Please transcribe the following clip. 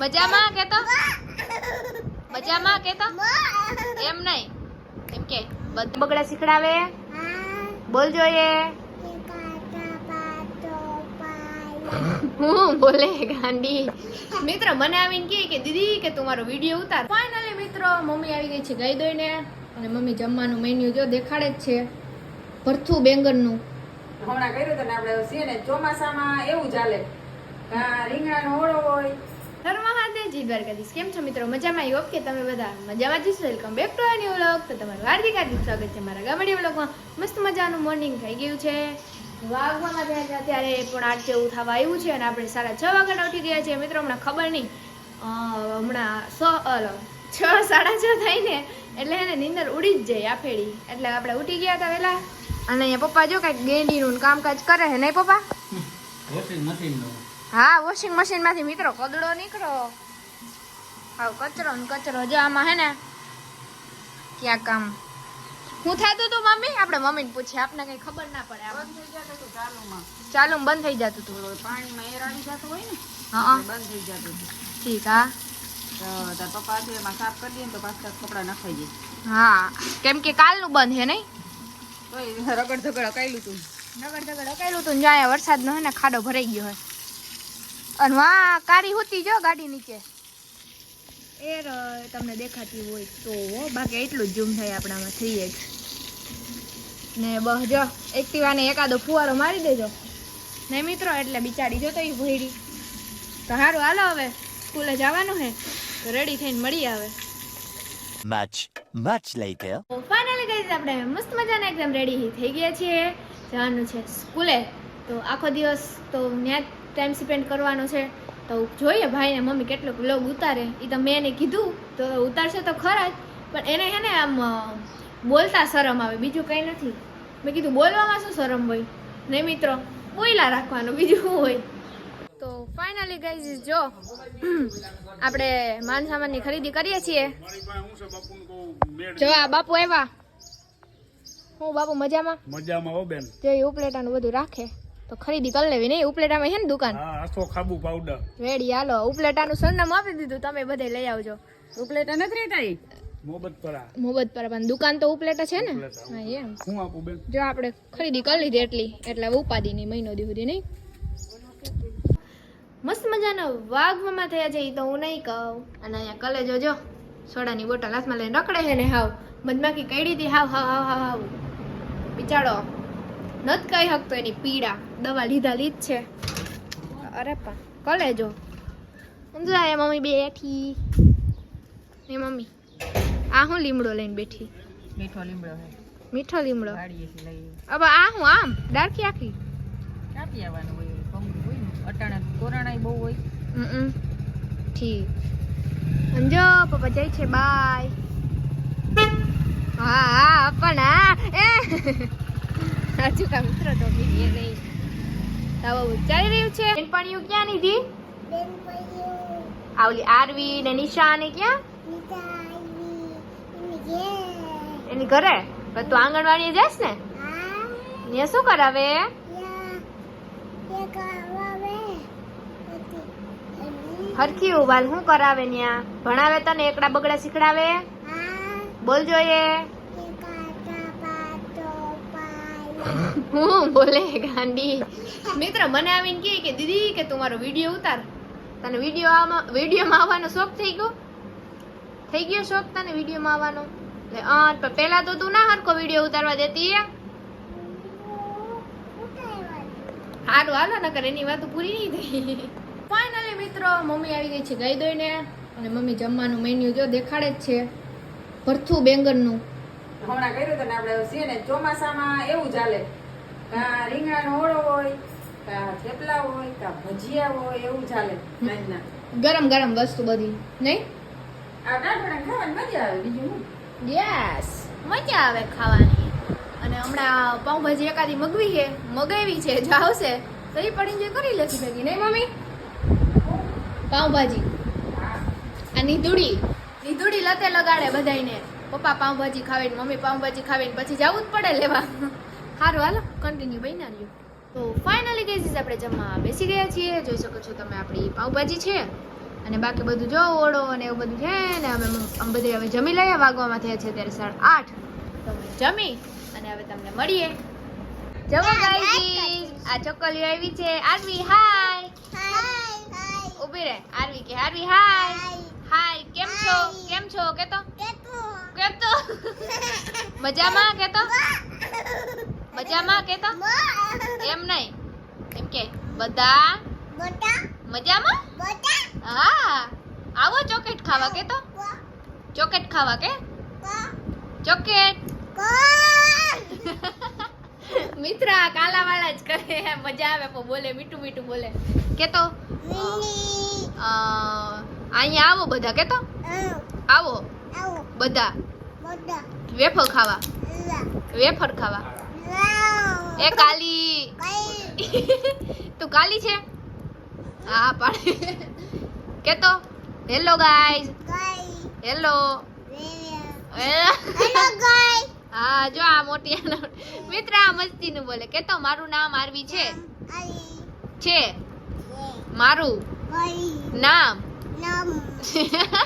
મજામાં કેતો? મજામાં કેતો? એમ નહીં એમ કે, બધા બગડા શીખડાવે? બોલ જોઈએ. હું બોલે, ગાંડી? મિત્ર, મને આવીને કહે કે, દીદી, કે તું મારો વીડિયો ઉતાર. ફાઇનલી મિત્રો, મમ્મી આવી ગઈ છે ગાઈ દોઈને અને મમ્મી જમવાનું મેન્યુ જો દેખાડે જ છે. ભરથું બેંગનનું. હમણાં કર્યું ને આપણે છે ને ચોમાસામાં એવું ચાલે રીંગણાનો ઓળો હોય હર મહાદેવજી દ્વારકાધીશ. કેમ છો મિત્રો? મજામાં? યોગ કે તમે બધા મજામાં જ છો welcome back to new vlog તો તમારું હાર્દિક હાર્દિક સ્વાગત છે મારા ગામડી વ્લોગમાં મસ્ત મજાનું મોર્નિંગ થઈ ગયું છે. વાગવામાં થયા છે અત્યારે પણ આઠ જેવું થવા આવ્યું છે અને આપણે સાડા છ વાગ્યાના ઉઠી ગયા છીએ. મિત્રો, હમણાં ખબર નહીં. હમણાં સો છ, સાડા છ થઈને એટલે એને નીંદર ઉડી જ જાય આફેડી એટલે આપણે ઉઠી ગયા હતા વહેલા. અને અહીંયા પપ્પા જો કાંઈક ગેંડીનું કામકાજ કરે છે નહીં પપ્પા? હા વોશિંગ મશીનમાંથી મિત્રો કદડો નીકળો. આવ કચરો ને કચરો. જો આમાં હે ને ક્યાં કામ? હું થતું તું મમ્મી? આપણે મમ્મીને પૂછીએ આપને કઈ ખબર ના પડે હતું ચાલુ બંધ થઈ જતું હતું પાણીમાં એર આવી જતું હોય ને હા બંધ થઈ જતું હતું ઠીક હા. તો તાર પપ્પા છે એમાં સાફ કરી દઈએ તો પાછા કપડાં નખાઈ જાય. હા. કેમ કે કાલનું બંધ હે નહીં? તો રગડ ધગડ અકાયેલું હતું રગડ ધગડ અકાયેલું તું જ્યાં વરસાદનો હે ને ખાડો ભરાઈ ગયો હોય. અને વાહ કારી હોતી જો ગાડી નીચે. એ તમને દેખાતી હોય તો હો, બાકી એટલું જ ઝૂમ થાય આપણામાં થ્રી એક્સ ને બસ જો એક્ટિવાને એકાદો ફુવારો મારી દેજો. ને મિત્રો એટલે બિચારી જો તો એ ભોયડી તો સારું હાલો હવે. સ્કૂલે જવાનું હે. તો રેડી થઈને મળી આવે. મચ મચ લેટર ફાઇનલી ગઈ આપણે મસ્ત મજાના એકદમ રેડી થઈ ગયા છીએ. જવાનું છે સ્કૂલે. તો આખો દિવસ તો ત્યાં ટાઈમ સ્પેન્ડ કરવાનો છે. તો જોઈએ ભાઈને મમ્મી કેટલો વ્લોગ ઉતારે. એ તો મેં એને કીધું તો ઉતારશે તો ખરા જ. પણ એને હે ને આમ બોલતા શરમ આવે. બીજું કંઈ નથી. મેં કીધું બોલવામાં શું શરમ હોય? નહીં મિત્રો બોયલા રાખવાનું બીજું શું હોય? તો ફાઇનલી ગઈ જો આપણે માન સામાનની ખરીદી કરીએ છીએ. જો આ બાપુ આવ્યા. હું બાપુ મજામાં? મજામાં હો બેન. જે ઉપલેટાનું બધું રાખે. તો ખરીદી કરી લેવી નહીં ઉપલેટામાં છે ને દુકાન? હા આસો ખાબુ પાવડર રેડી હાલો ઉપલેટાનું સરનામું આપી દીધું. તમે બધે લઈ આવજો. ઉપલેટા નથી રહેતા એ મોહબ્બત પરા પર પણ દુકાન તો ઉપલેટા છે ને? હા એમ. હું આપું બેન? જો આપણે ખરીદી કરી લીધી એટલી એટલે હવે ઉપાદી નહીં મહિનો દી સુધી નહીં. મસ્ત મજાના વાઘમાં થયા છે એ તો હું નહીં કહું. અને અહીંયા કલેજો જો સોડાની બોટલ હાથમાં લઈને રખડે છે ને હાવ. મધમાખી કઈડી હતી હાવ હાવ હાવ હાવ હાવ. બિચારો નત કહી શકતો એની પીડા. દવા લીધા લીધ છે. અરે પણ કલેજો? સમજો અહીંયા મમ્મી બેઠી. એ મમ્મી આ હું લીમડો લઈને બેઠી. મીઠો લીમડો મીઠો લીમડો. હવે આ હું આમ ડાર્કી આખી? કાપી આવવાનું હોય અટાણે બહુ હોય. હમ ઠીક. સમજો પપ્પા જાય છે બાય. હા હા પણ હા એ. કા મિત્ર તો બીજી નહીં. હવે ચાલી રહ્યું છે. બેનપણીઓ ક્યાં નીધી આવલી આરવી ને નિશા ને ક્યાં? એની ઘરે? તું આંગણવાડી જઈશ ને? ને શું કરાવે? હરખી ઉબાલ શું કરાવે ન્યા? ભણાવે તને એકડા બગડા શીખડાવે? બોલ જોઈએ હું બોલે ગાંડી મિત્ર મને આવીને કહે કે દીદી કે તું મારો વીડિયો ઉતાર. તને વીડિયો આમાં વિડીયોમાં આવવાનો શોખ થઈ ગયો? થઈ ગયો શોખ તને વિડીયોમાં આવવાનો? એટલે અ, પણ પહેલા તો તું ના હરખો વીડિયો ઉતારવા દેતી સારું હાલો નકર એની વાતો પૂરી નહીં થઈ. ફાઇનલી મિત્રો મમ્મી આવી ગઈ છે ગઈ દોઈને અને મમ્મી જમવાનું મેન્યુ જો દેખાડે જ છે. ભરથું બેંગનનું. હમણાં કર્યું તને આપણે છે ને ચોમાસામાં એવું ચાલે કાં રીંગણાનો ઓળો હોય કા થેપલા હોય કા ભજીયા હોય એવું ચાલે ગરમ ગરમ વસ્તુ બધી નહીં? આ ટાઢોળા ખાવાની મજા આવે બીજું હું યસ મજા આવે ખાવાની. અને હમણાં પાઉંભાજી એકાદી મગવી છે મગાવી છે જો આવશે તો એ પણ એન્જોય કરી લેશું ભેગી નહીં મમ્મી? પાઉંભાજી. આ નીધુડી નીધુડી લતે લગાડે બધાયને. પપ્પા પાઉંભાજી ખાવીને મમ્મી પાઉંભાજી ખાવીને પછી જવું જ પડે લેવા. સારું હાલો કન્ટિન્યુ બન્યા રહ્યું. તો ફાઇનલી ગઈઝીસ આપણે જમવા બેસી ગયા છીએ. જોઈ શકો છો તમે આપણી પાઉંભાજી છે. અને બાકી બધું જો ઓળો અને એવું બધું છે ને અમે આમ બધે હવે જમી લઈએ વાગવામાં થયા છે ત્યારે સાડા આઠ. તો જમી અને હવે તમને મળીએ. જમો ગાઈઝ આ ચોકલીઓ આવી છે. આરવી હાય ઊભી રહે. આરવી કે આરવી હાય હાય કેમ છો? કેમ છો? કે તો કેમ તો મજામાં? કે તો મજામાં કેતા? એમ નહીં. એમ કે બધા મજામાં? હા. આવો ચોકેટ ખાવા કે તો ચોકેટ ખાવા કે? ચોકેટ મિત્ર કાલાવાળા જ કરે. મજા આવે પણ બોલે મીઠું મીઠું બોલે. કે તો અહીંયા આવો બધા કે તો આવો. બધા. વેફર ખાવા. વેફર ખાવા. એ કાલી. તું કાલી છે? હા પાડે કે તો હેલો ગાઈઝ હેલો હા જો આ મોટી મિત્ર આ મસ્તી નું બોલે. કે તો મારું નામ આરવી છે. છે. મારું. નામ.